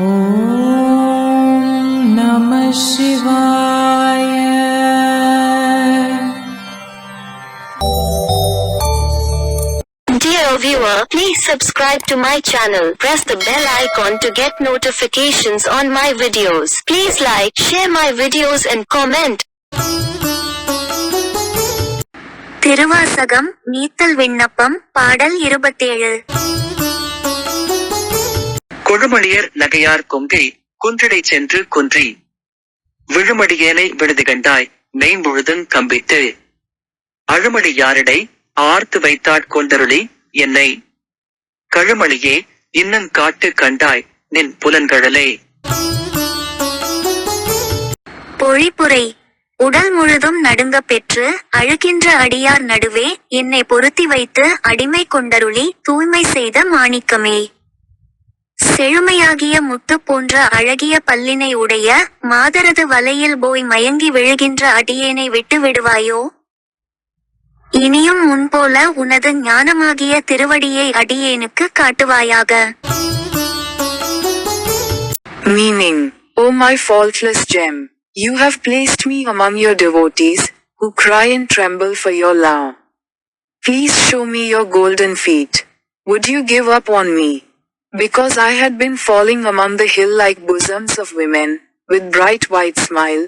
ॐ नमः शिवाय Dear viewer, please subscribe to my channel. Press the bell icon to get notifications on my videos. Please like, share my videos and comment. Thiruvasagam நீத்தல் விண்ணப்பம் பாடல் இருபத்தேழு கொழுமளியர் நகையார் கொங்கை குன்றடை சென்று குன்றி. விழுமடியேனை விடுதி கண்டாய் மெய்முழுதும் கம்பித்து. அழுமடி யாரிடை ஆர்த்து வைத்தாட் கொண்டருளி என்னை. கழுமளியே இன்னும் காட்டு கண்டாய் நின் புலன்கழலே. பொழிப்புரை உடல் முழுதும் நடுங்க பெற்று அழுகின்ற அடியார் நடுவே என்னை பொருத்தி வைத்து அடிமை கொண்டருளி தூய்மை செய்த மாணிக்கமே. செழுமையாகிய முத்து போன்ற அழகிய பல்லினை உடைய மாதரது வலையில் போய் மயங்கி விழுகின்ற அடியேனை விட்டு விடுவாயோ இனியும் முன்போல உனது ஞானமாகிய திருவடியை அடியேனுக்கு காட்டுவாயாக Meaning, O my faultless gem, you have placed me among your devotees, who cry and tremble for your love. Please show me your golden feet. Would you give up on me? Because I had been falling among the hill like bosoms of women, with bright white smile,